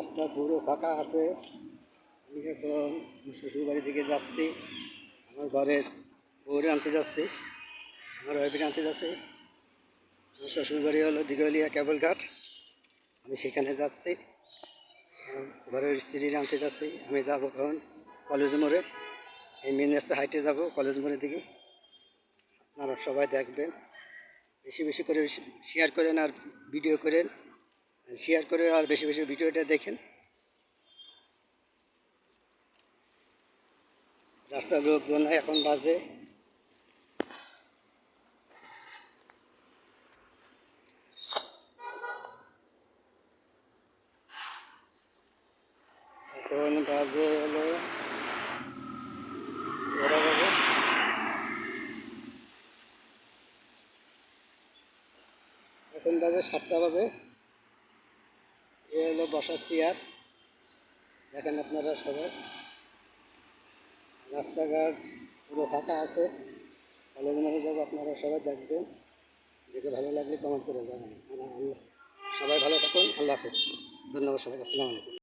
রাস্তা পুরো ফাঁকা আছে। আমি এখন শ্বশুর বাড়ি থেকে যাচ্ছি। আমার ঘরের বউরে আনতে যাচ্ছি। আমার ওয়াইফের আনতে যাচ্ছি। আমার শ্বশুর বাড়ি হলো দিঘলিয়া কেবল ঘাট। আমি সেখানে যাচ্ছি। ঘরের স্ত্রীর আনতে যাচ্ছি। আমি যাব তখন কলেজ মোড়ে। এই মেন রাস্তা হাইটে যাব কলেজ মোড়ের দিকে। আপনারা সবাই দেখবেন। বেশি বেশি করে শেয়ার করেন আর ভিডিও করেন। শেয়ার করে আর বেশি বেশি ভিডিওটা দেখেন। রাস্তার লোকজন এখন বাজে। এখন বাজে হলো এখন বাজে সাতটা বাজে। হলো বসার চেয়ার। দেখেন আপনারা সবাই। রাস্তাঘাট পুরো ফাঁকা আছে। কলেজ মাঠে যাব, আপনারা সবাই দেখবেন। দেখে ভালো লাগলে কমেন্ট করে জানান সবাই ভালো থাকুন। আল্লাহ হাফিজ। ধন্যবাদ সবাই আসসালামু আলাইকুম।